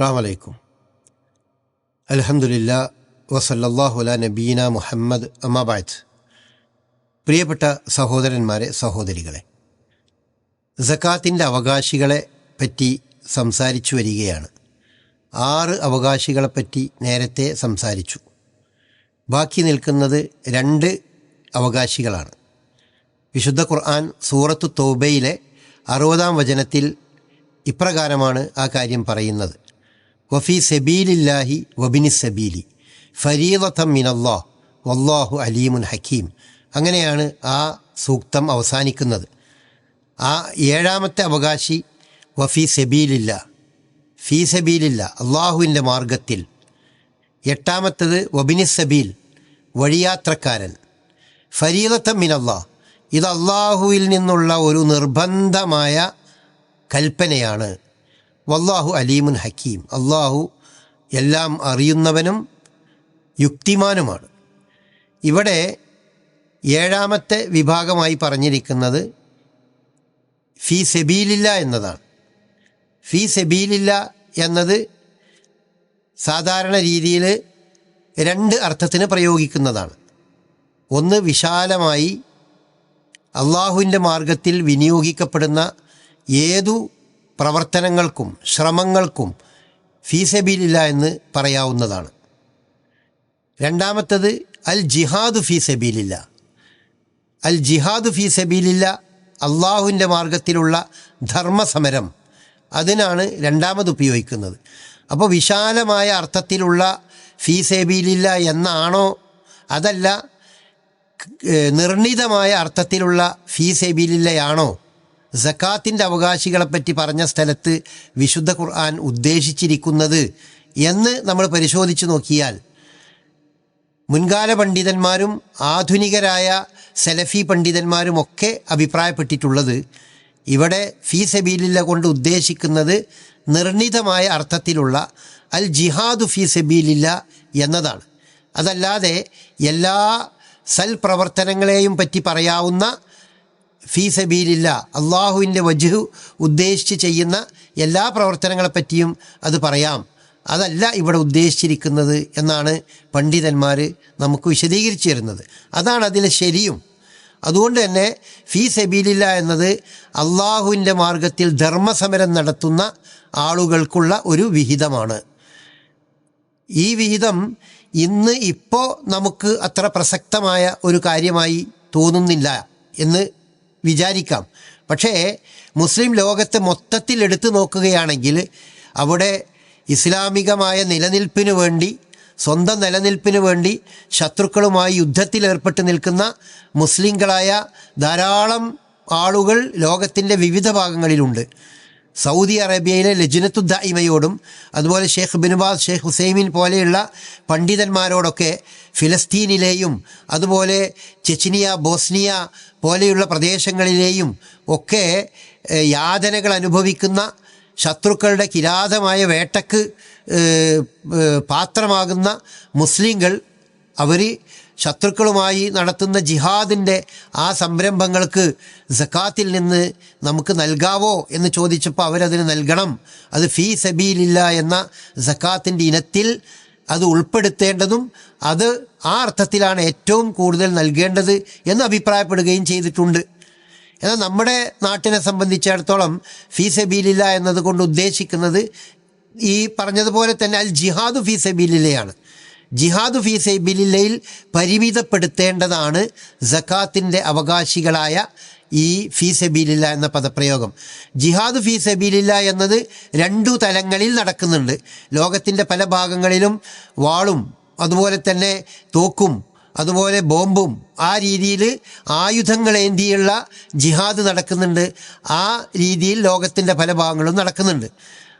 അസ്സാമലൈക്കും അലഹമുല്ല വസല്ലാഹു അല നബീന മുഹമ്മദ് അമ്മാബാദ് പ്രിയപ്പെട്ട സഹോദരന്മാരെ സഹോദരികളെ സക്കാത്തിന്റെ അവകാശികളെ പറ്റി സംസാരിച്ചു വരികയാണ്. ആറ് അവകാശികളെപ്പറ്റി നേരത്തെ സംസാരിച്ചു. ബാക്കി നിൽക്കുന്നത് രണ്ട് അവകാശികളാണ്. വിശുദ്ധ ഖുർആൻ സൂറത്ത് തോബയിലെ അറുപതാം വചനത്തിൽ ഇപ്രകാരമാണ് ആ കാര്യം പറയുന്നത്. വഫി സബീലില്ലാഹി വബിനി സബീലി. ഫരീദത്തം മിനല്ലാ വല്ലാഹു അലീമുൻ ഹക്കീം. അങ്ങനെയാണ് ആ സൂക്തം അവസാനിക്കുന്നത്. ആ ഏഴാമത്തെ അവകാശി വഫി സബീലില്ല. ഫീ സബീലില്ല. അള്ളാഹുവിന്റെ മാർഗത്തിൽ എട്ടാമത്തത് വബിനി സബീൽ. വഴിയാത്രക്കാരൻ. ഫരീദത്തം മിനല്ലാ ഇത് അള്ളാഹുവിൽ നിന്നുള്ള ഒരു നിർബന്ധമായ കൽപ്പനയാണ്. വല്ലാഹു അലീമുൻ ഹക്കീം. അള്ളാഹു എല്ലാം അറിയുന്നവനും യുക്തിമാനുമാണ്. ഇവിടെ ഏഴാമത്തെ വിഭാഗമായി പറഞ്ഞിരിക്കുന്നത് ഫീ സെബീലില്ല എന്നതാണ്. ഫീ സെബീലില്ല എന്നത് സാധാരണ രീതിയിൽ രണ്ട് അർത്ഥത്തിന് പ്രയോഗിക്കുന്നതാണ്. ഒന്ന് വിശാലമായി അള്ളാഹുവിന്റെ മാർഗത്തിൽ വിനിയോഗിക്കപ്പെടുന്ന ഏതു പ്രവർത്തനങ്ങൾക്കും ശ്രമങ്ങൾക്കും ഫീസബീലില്ല എന്ന് പറയാവുന്നതാണ്. രണ്ടാമത്തത് അൽ ജിഹാദു ഫീസബീലില്ല. അൽ ജിഹാദു ഫീസബീലില്ല അള്ളാഹുവിന്റെ മാർഗത്തിലുള്ള ധർമ്മസമരം. അതിനാണ് രണ്ടാമത് ഉപയോഗിക്കുന്നത്. അപ്പോൾ വിശാലമായ അർത്ഥത്തിലുള്ള ഫീസബീലില്ല എന്നാണോ? അതല്ല നിർണിതമായ അർത്ഥത്തിലുള്ള ഫീസബീലില്ലയാണോ? സക്കാത്തിന്റെ അവകാശികളെപ്പറ്റി പറഞ്ഞ സ്ഥലത്ത് വിശുദ്ധ ഖുർആൻ ഉദ്ദേശിച്ചിരിക്കുന്നത് എന്ന് നമ്മൾ പരിശോധിച്ചു നോക്കിയാൽ മുൻകാല പണ്ഡിതന്മാരും ആധുനികരായ സെലഫി പണ്ഡിതന്മാരും ഒക്കെ അഭിപ്രായപ്പെട്ടിട്ടുള്ളത് ഇവിടെ ഫീ സബീലില്ല കൊണ്ട് ഉദ്ദേശിക്കുന്നത് നിർണിതമായ അർത്ഥത്തിലുള്ള അൽ ജിഹാദു ഫീ സബീലില്ല എന്നതാണ്. അതല്ലാതെ എല്ലാ സൽ പ്രവർത്തനങ്ങളെയും പറ്റി പറയാവുന്ന ഫീ സബീലില്ല. അള്ളാഹുവിന്റെ വജുഹു ഉദ്ദേശിച്ച് ചെയ്യുന്ന എല്ലാ പ്രവർത്തനങ്ങളെപ്പറ്റിയും അത് പറയാം. അതല്ല ഇവിടെ ഉദ്ദേശിച്ചിരിക്കുന്നത് എന്നാണ് പണ്ഡിതന്മാർ നമുക്ക് വിശദീകരിച്ചു തരുന്നത്. അതാണ് അതിലെ ശരിയും. അതുകൊണ്ട് തന്നെ ഫീ സബീലില്ല എന്നത് അള്ളാഹുവിന്റെ മാർഗത്തിൽ ധർമ്മസമരം നടത്തുന്ന ആളുകൾക്കുള്ള ഒരു വിഹിതമാണ്. ഈ വിഹിതം ഇന്ന് ഇപ്പോൾ നമുക്ക് അത്ര പ്രസക്തമായ ഒരു കാര്യമായി തോന്നുന്നില്ല എന്ന് വിചാരിക്കാം. പക്ഷേ മുസ്ലിം ലോകത്തെ മൊത്തത്തിൽ എടുത്തു നോക്കുകയാണെങ്കിൽ അവിടെ ഇസ്ലാമികമായ നിലനിൽപ്പിന് വേണ്ടി സ്വന്തം നിലനിൽപ്പിന് വേണ്ടി ശത്രുക്കളുമായി യുദ്ധത്തിൽ ഏർപ്പെട്ട് നിൽക്കുന്ന മുസ്ലിങ്ങളായ ധാരാളം ആളുകൾ ലോകത്തിന്റെ വിവിധ ഭാഗങ്ങളിലുണ്ട്. സൗദി അറേബ്യയിലെ ലജ്നത്തു ദൈമയോടും അതുപോലെ ഷെയ്ഖ് ബിനുബാസ് ഷെയ്ഖ് ഹുസൈമിൻ പോലെയുള്ള പണ്ഡിതന്മാരോടൊക്കെ ഫിലസ്തീനിലെയും അതുപോലെ ചെച്ചിനിയ ബോസ്നിയ പോലെയുള്ള പ്രദേശങ്ങളിലെയും ഒക്കെ യാതനകൾ അനുഭവിക്കുന്ന ശത്രുക്കളുടെ കിരാതമായ വേട്ടക്ക് പാത്രമാകുന്ന മുസ്ലിങ്ങൾ അവർ ശത്രുക്കളുമായി നടത്തുന്ന ജിഹാദിന്റെ ആ സംരംഭങ്ങൾക്ക് സക്കാത്തിൽ നിന്ന് നമുക്ക് നൽകാവോ എന്ന് ചോദിച്ചപ്പോൾ അവരതിന് നൽകണം. അത് ഫീ സബീലില്ല എന്ന സക്കാത്തിന്റെ ഇനത്തിൽ അത് ഉൾപ്പെടുത്തേണ്ടതും അത് ആ അർത്ഥത്തിലാണ് ഏറ്റവും കൂടുതൽ നൽകേണ്ടത് എന്ന് അഭിപ്രായപ്പെടുകയും ചെയ്തിട്ടുണ്ട്. എന്നാൽ നമ്മുടെ നാട്ടിനെ സംബന്ധിച്ചിടത്തോളം ഫീ സബീലില്ല എന്നതുകൊണ്ട് ഉദ്ദേശിക്കുന്നത് ഈ പറഞ്ഞതുപോലെ തന്നെ അൽ ജിഹാദു ഫീ സബീലില്ലയാണ്. ജിഹാദു ഫീ സൈബിലില്ലയിൽ പരിമിതപ്പെടുത്തേണ്ടതാണ് ജക്കാത്തിന്റെ അവകാശികളായ ഈ ഫീ സബീലില്ല എന്ന പദപ്രയോഗം. ജിഹാദ് ഫീ സബീലില്ല എന്നത് രണ്ടു തലങ്ങളിൽ നടക്കുന്നുണ്ട്. ലോകത്തിന്റെ പല ഭാഗങ്ങളിലും വാളും അതുപോലെ തന്നെ തോക്കും അതുപോലെ ബോംബും ആ രീതിയിൽ ആയുധങ്ങളേന്തിയുള്ള ജിഹാദ് നടക്കുന്നുണ്ട്. ആ രീതിയിൽ ലോകത്തിന്റെ പല ഭാഗങ്ങളും നടക്കുന്നുണ്ട്.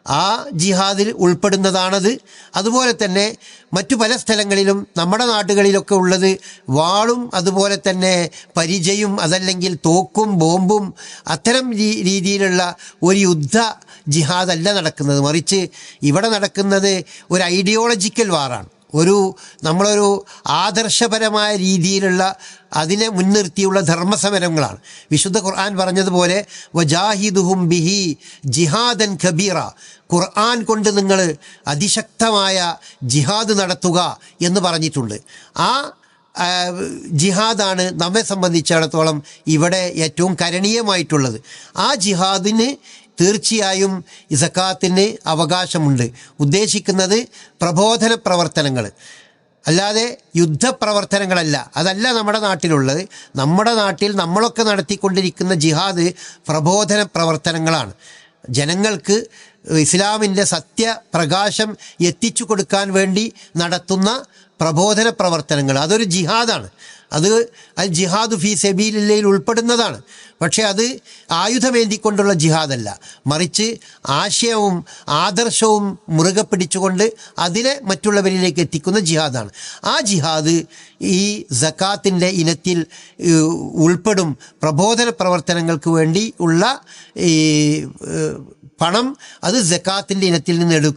ആ ജിഹാദിൽ ഉൾപ്പെടുന്നതാണത്. അതുപോലെ തന്നെ മറ്റു പല സ്ഥലങ്ങളിലും നമ്മുടെ നാട്ടുകളിലൊക്കെ ഉള്ളത് വാളും അതുപോലെ തന്നെ പരിചയും അതല്ലെങ്കിൽ തോക്കും ബോംബും അത്തരം രീതിയിലുള്ള ഒരു യുദ്ധ ജിഹാദല്ല നടക്കുന്നത്. മറിച്ച് ഇവിടെ നടക്കുന്നത് ഒരു ഐഡിയോളജിക്കൽ വാറാണ്. ഒരു നമ്മളൊരു ആദർശപരമായ രീതിയിലുള്ള അതിനെ മുൻനിർത്തിയുള്ള ധർമ്മസമരങ്ങളാണ്. വിശുദ്ധ ഖുർആൻ പറഞ്ഞതുപോലെ വജാഹിദുഹും ബിഹി ജിഹാദൻ കബീറ. ഖുർആൻ കൊണ്ട് നിങ്ങൾ അതിശക്തമായ ജിഹാദ് നടത്തുക എന്ന് പറഞ്ഞിട്ടുണ്ട്. ആ ജിഹാദാണ് നമ്മെ സംബന്ധിച്ചിടത്തോളം ഇവിടെ ഏറ്റവും കരണീയമായിട്ടുള്ളത്. ആ ജിഹാദിന് തീർച്ചയായും ഇസക്കാത്തിന് സക്കാത്തിന് അവകാശമുണ്ട്. ഉദ്ദേശിക്കുന്നത് പ്രബോധന പ്രവർത്തനങ്ങൾ. അല്ലാതെ യുദ്ധപ്രവർത്തനങ്ങളല്ല. അതല്ല നമ്മുടെ നാട്ടിലുള്ളത്. നമ്മുടെ നാട്ടിൽ നമ്മളൊക്കെ നടത്തിക്കൊണ്ടിരിക്കുന്ന ജിഹാദ് പ്രബോധന പ്രവർത്തനങ്ങളാണ്. ജനങ്ങൾക്ക് ഇസ്ലാമിന്റെ സത്യപ്രകാശം എത്തിച്ചു കൊടുക്കാൻ വേണ്ടി നടത്തുന്ന പ്രബോധന പ്രവർത്തനങ്ങൾ. അതൊരു ജിഹാദാണ്. അത് അൽ ജിഹാദ് ഫി സെബീലില്ലയിൽ ഉൾപ്പെടുന്നതാണ്. പക്ഷേ അത് ആയുധമേന്തിക്കൊണ്ടുള്ള ജിഹാദല്ല. മറിച്ച് ആശയവും ആദർശവും മുറുകെ പിടിച്ചുകൊണ്ട് അതിനെ മറ്റുള്ളവരിലേക്ക് എത്തിക്കുന്ന ജിഹാദാണ്. ആ ജിഹാദ് ഈ സക്കാത്തിന്റെ ഇനത്തിൽ ഉൾപ്പെടും പ്രബോധന പ്രവർത്തനങ്ങൾക്ക് വേണ്ടി ഉള്ള ഈ പണം അത് ജക്കാത്തിന്റെ ഇനത്തിൽ നിന്ന് എടു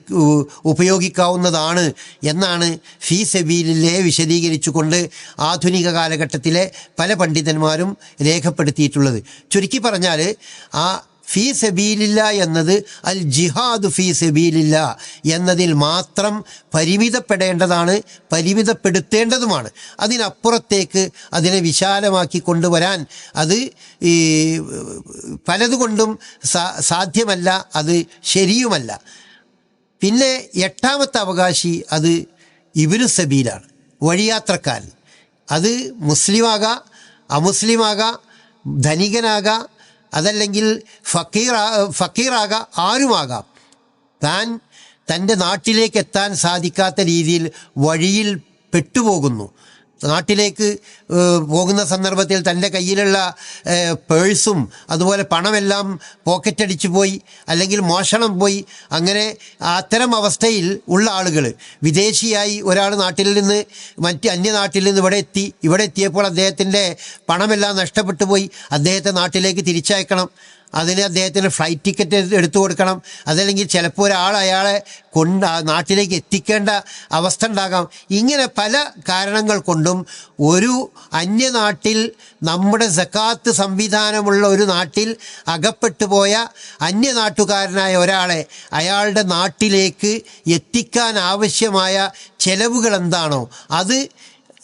ഉപയോഗിക്കാവുന്നതാണ് എന്നാണ് ഫീ സബീലിലെ വിശദീകരിച്ചുകൊണ്ട് ആധുനിക കാലഘട്ടത്തിലെ പല പണ്ഡിതന്മാരും രേഖപ്പെടുത്തിയിട്ടുള്ളത്. ചുരുക്കി പറഞ്ഞാൽ ആ ഫീ സബീലില്ല എന്നത് അൽ ജിഹാദ് ഫീ സബീലില്ല എന്നതിൽ മാത്രം പരിമിതപ്പെടേണ്ടതാണ് പരിമിതപ്പെടുത്തേണ്ടതുമാണ്. അതിനപ്പുറത്തേക്ക് അതിനെ വിശാലമാക്കി കൊണ്ടുവരാൻ അത് ഈ പലതുകൊണ്ടും സാധ്യമല്ല അത് ശരിയുമല്ല. പിന്നെ എട്ടാമത്തെ അവകാശി അത് ഇബിനു സബീലാണ് വഴിയാത്രക്കാരൻ. അത് മുസ്ലിമാകാം അമുസ്ലിമാകാം ധനികനാകാം അതല്ലെങ്കിൽ ഫക്കീറാ ഫക്കീറാകാം ആരുമാകാം. താൻ തന്റെ നാട്ടിലേക്ക് എത്താൻ സാധിക്കാത്ത രീതിയിൽ വഴിയിൽ പെട്ടുപോകുന്നു. നാട്ടിലേക്ക് പോകുന്ന സന്ദർഭത്തിൽ തന്റെ കയ്യിലുള്ള പേഴ്സും അതുപോലെ പണമെല്ലാം പോക്കറ്റടിച്ചു പോയി അല്ലെങ്കിൽ മോഷണം പോയി അങ്ങനെ അത്തരം അവസ്ഥയിൽ ഉള്ള ആളുകൾ വിദേശിയായി ഒരാൾ നാട്ടിൽ നിന്ന് മറ്റ് അന്യനാട്ടിൽ നിന്ന് ഇവിടെ എത്തി ഇവിടെ എത്തിയപ്പോൾ അദ്ദേഹത്തിന്റെ പണമെല്ലാം നഷ്ടപ്പെട്ടു പോയി അദ്ദേഹത്തെ നാട്ടിലേക്ക് തിരിച്ചയക്കണം. അതിന് അദ്ദേഹത്തിന് ഫ്ലൈറ്റ് ടിക്കറ്റ് എടുത്തു കൊടുക്കണം. അതല്ലെങ്കിൽ ചിലപ്പോൾ ഒരാൾ അയാളെ കൊണ്ട് നാട്ടിലേക്ക് എത്തിക്കേണ്ട അവസ്ഥ ഉണ്ടാകാം. ഇങ്ങനെ പല കാരണങ്ങൾ കൊണ്ടും ഒരു അന്യനാട്ടിൽ നമ്മുടെ സക്കാത്ത് സംവിധാനമുള്ള ഒരു നാട്ടിൽ അകപ്പെട്ടു പോയ അന്യനാട്ടുകാരനായ ഒരാളെ അയാളുടെ നാട്ടിലേക്ക് എത്തിക്കാൻ ആവശ്യമായ ചെലവുകൾ എന്താണോ അത്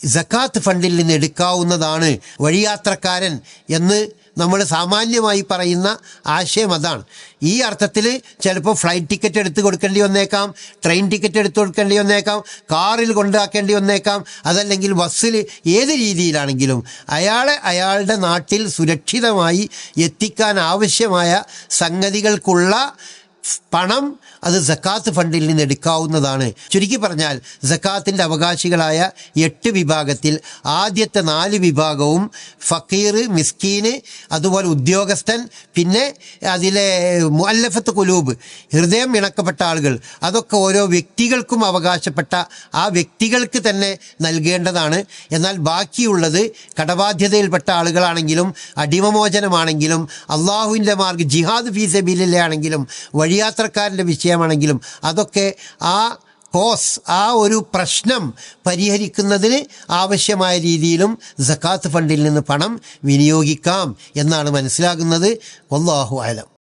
സക്കാത്ത് ഫണ്ടിൽ നിന്ന് എടുക്കാവുന്നതാണ് വഴിയാത്രക്കാരൻ എന്ന് നമ്മൾ സാമാന്യമായി പറയുന്ന ആശയം അതാണ്. ഈ അർത്ഥത്തിൽ ചിലപ്പോൾ ഫ്ലൈറ്റ് ടിക്കറ്റ് എടുത്ത് കൊടുക്കേണ്ടി വന്നേക്കാം ട്രെയിൻ ടിക്കറ്റ് എടുത്ത് കൊടുക്കേണ്ടി വന്നേക്കാം കാറിൽ കൊണ്ടാക്കേണ്ടി വന്നേക്കാം അതല്ലെങ്കിൽ ബസ്സിൽ ഏത് രീതിയിലാണെങ്കിലും അയാളെ അയാളുടെ നാട്ടിൽ സുരക്ഷിതമായി എത്തിക്കാൻ ആവശ്യമായ സംഗതികൾക്കുള്ള പണം അത് സക്കാത്ത് ഫണ്ടിൽ നിന്ന് എടുക്കാവുന്നതാണ്. ചുരുക്കി പറഞ്ഞാൽ സക്കാത്തിന്റെ അവകാശികളായ എട്ട് വിഭാഗത്തിൽ ആദ്യത്തെ നാല് വിഭാഗവും ഫക്കീർ മിസ്കീന് അതുപോലെ ഉദ്യോഗസ്ഥൻ പിന്നെ അതിലെ മുല്ലഫത്ത് കുലൂബ് ഹൃദയം ഇണക്കപ്പെട്ട ആളുകൾ. അതൊക്കെ ഓരോ വ്യക്തികൾക്കും അവകാശപ്പെട്ട ആ വ്യക്തികൾക്ക് തന്നെ നൽകേണ്ടതാണ്. എന്നാൽ ബാക്കിയുള്ളത് കടബാധ്യതയിൽപ്പെട്ട ആളുകളാണെങ്കിലും അടിമമോചനമാണെങ്കിലും അള്ളാഹുവിന്റെ മാർഗ് ജിഹാദ് ഫീസബിലെ ആണെങ്കിലും വഴിയാത്രക്കാരന്റെ വിഷയമാണെങ്കിലും അതൊക്കെ ആ കോസ് ആ ഒരു പ്രശ്നം പരിഹരിക്കുന്നതിന് ആവശ്യമായ രീതിയിലും സക്കാത്ത് ഫണ്ടിൽ നിന്ന് പണം വിനിയോഗിക്കാം എന്നാണ് മനസ്സിലാകുന്നത്. ആലം